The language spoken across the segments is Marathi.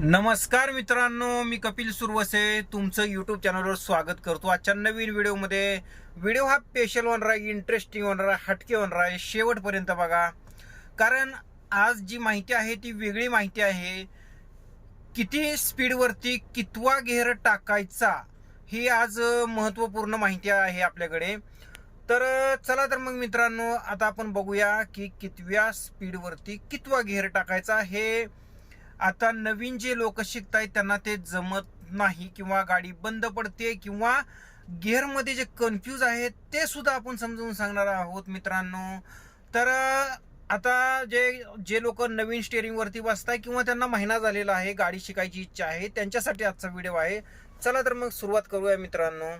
नमस्कार मित्रांनो मी कपिल सुरवसे तुमचं यूट्यूब चॅनलवर स्वागत करतो. आजच्या नवीन व्हिडिओमध्ये व्हिडिओ हा स्पेशल होणार आहे इंटरेस्टिंग होणार आहे हटके होणार आहे शेवटपर्यंत बघा. कारण आज जी माहिती आहे ती वेगळी माहिती आहे किती स्पीडवरती कितवा घेर टाकायचा ही आज महत्त्वपूर्ण माहिती आहे आपल्याकडे. तर चला तर मग मित्रांनो आता आपण बघूया की कितव्या स्पीडवरती कितवा घेर टाकायचा हे आता नवीन जे लोक शिकतायत त्यांना ते जमत नाही किंवा गाडी बंद पडते किंवा गिअरमध्ये जे कन्फ्यूज आहेत ते सुद्धा आपण समजून सांगणार आहोत मित्रांनो. तर आता जे जे लोक नवीन स्टेअरिंगवरती बसताय किंवा त्यांना महिना झालेला आहे गाडी शिकायची इच्छा आहे त्यांच्यासाठी आजचा व्हिडिओ आहे. चला तर मग सुरुवात करूया मित्रांनो.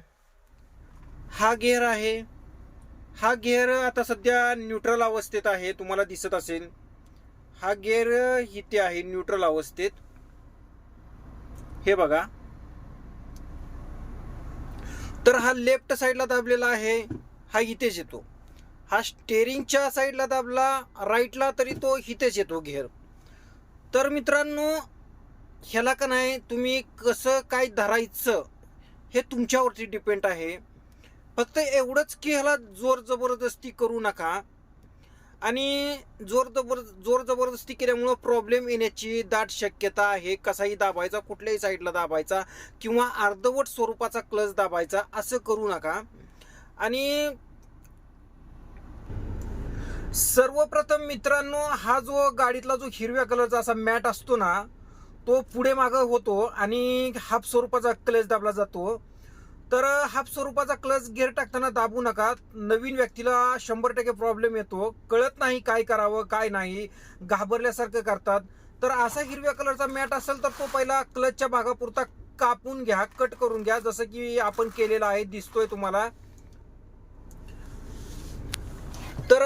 हा गिअर आहे. हा गिअर आता सध्या न्यूट्रल अवस्थेत आहे तुम्हाला दिसत असेल. हा गेअर इथे आहे न्यूट्रल अवस्थेत. हे बघा. तर हा लेफ्ट साईडला दाबलेला आहे हा इथेच येतो. हा स्टेरिंगच्या साईडला दाबला राईटला तरी तो इथेच येतो घेर. तर मित्रांनो ह्याला का नाही तुम्ही कसं काय धरायचं हे तुमच्यावरती डिपेंड आहे. फक्त एवढंच की ह्याला जोर जबरदस्ती करू नका. आणि जोर जबर जोर जबरदस्ती केल्यामुळं प्रॉब्लेम येण्याची दाट शक्यता आहे. कसाही दाबायचा कुठल्याही साईडला दाबायचा किंवा अर्धवट स्वरूपाचा क्लच दाबायचा असं करू नका. आणि सर्वप्रथम मित्रांनो हा जो गाडीतला जो हिरव्या कलरचा असा मॅट असतो ना तो पुढे मागं होतो आणि हाफ स्वरूपाचा क्लच दाबला जातो. तर हाफ स्वरूपाचा क्लच गिअर टाकताना दाबू नका. नवीन व्यक्तीला शंभर टक्के प्रॉब्लेम येतो. कळत नाही काय करावं काय नाही. घाबरल्यासारखं करतात. तर असा हिरव्या कलरचा मॅट असेल तर तो पहिला क्लचच्या भागापुरता कापून घ्या कट करून घ्या. जसं की आपण केलेला आहे दिसतोय तुम्हाला. तर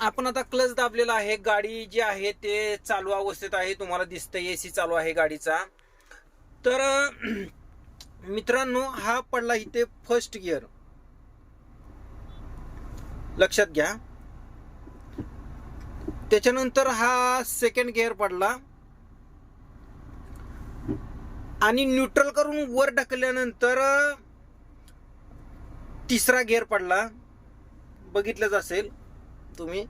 आपण आता क्लच दाबलेला आहे. गाडी जी आहे ते चालू अवस्थेत आहे. तुम्हाला दिसतंय एसी चालू आहे गाडीचा. तर मित्रांनो हा पडला इथे फर्स्ट गिअर लक्षात घ्या. त्याच्यानंतर हा सेकंड गिअर पडला. आणि न्यूट्रल करून वर ढकलल्यानंतर तिसरा गिअर पडला. बघितलंच असेल तुम्ही.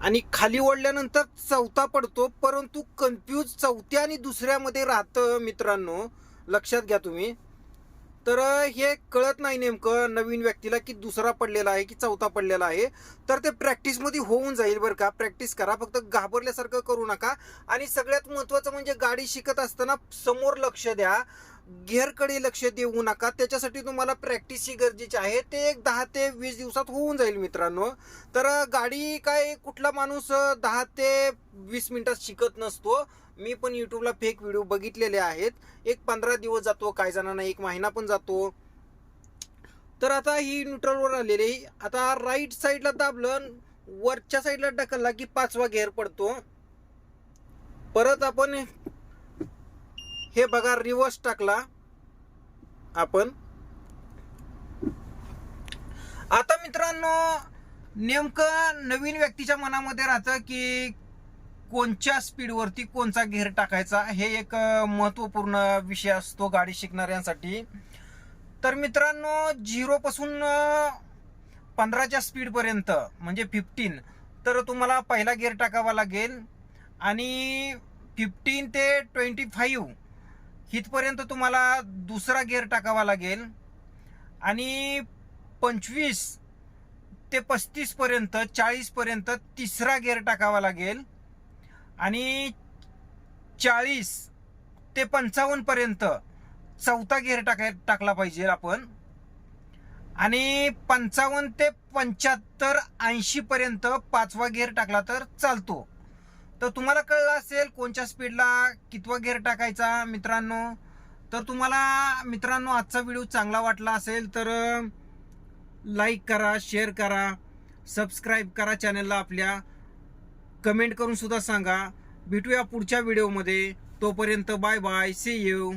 आणि खाली ओढल्यानंतर चौथा पडतो परंतु कन्फ्यूज चौथ्या आणि दुसऱ्यामध्ये राहतं मित्रांनो. लक्षात घ्या तुम्ही. तर हे कळत नाही नेमकं नवीन व्यक्तीला की दुसरा पडलेला आहे की चौथा पडलेला आहे. तर ते प्रॅक्टिसमध्ये होऊन जाईल बरं का. प्रॅक्टिस करा. फक्त घाबरल्यासारखं करू नका. आणि सगळ्यात महत्त्वाचं म्हणजे गाडी शिकत असताना समोर लक्ष द्या. गिअरकडे लक्ष देऊ नका. त्याच्यासाठी तुम्हाला प्रॅक्टिस ही गरजेची आहे. ते एक दहा ते वीस दिवसात होऊन जाईल मित्रांनो. तर गाडी काय कुठला माणूस दहा ते वीस मिनिटात शिकत नसतो. मी पण यूट्यूबला फेक व्हिडिओ बघितलेले आहेत. एक पंधरा दिवस जातो काही जणांना एक महिना पण जातो. तर आता ही न्यूट्रलवर आलेली आता राईट साईडला दाबलं वरच्या साईडला ढकलला की पाचवा घेर पडतो. परत आपण हे बघा रिवर्स टाकला आपण. आता मित्रांनो नेमकं नवीन व्यक्तीच्या मनामध्ये राहतं की कोणत्या स्पीडवरती कोणचा घेर टाकायचा हे एक महत्त्वपूर्ण विषय असतो गाडी शिकणाऱ्यांसाठी. तर मित्रांनो झिरोपासून पंधराच्या स्पीडपर्यंत म्हणजे फिफ्टीन तर तुम्हाला पहिला गिअर टाकावा लागेल. आणि फिफ्टीन ते ट्वेंटी फाईव्ह इथपर्यंत तुम्हाला दुसरा गिअर टाकावा लागेल. आणि पंचवीस ते पस्तीसपर्यंत चाळीसपर्यंत तिसरा गिअर टाकावा लागेल. आणि चाळीस ते पंचावन्नपर्यंत चौथा गिअर टाकाय टाकला पाहिजे आपण. आणि पंचावन्न ते पंच्याहत्तर ऐंशीपर्यंत पाचवा गिअर टाकला तर चालतो. तर तुम्हाला कळलं असेल कोणत्या स्पीडला कितवा गिअर टाकायचा मित्रांनो? तर तुम्हाला मित्रांनो आजचा व्हिडिओ चांगला वाटला असेल तर लाईक करा शेअर करा सबस्क्राईब करा चॅनलला आपल्या. कमेंट करून सुद्धा सांगा. भेटूया पुढच्या व्हिडिओमध्ये तोपर्यंत बाय बाय सी यू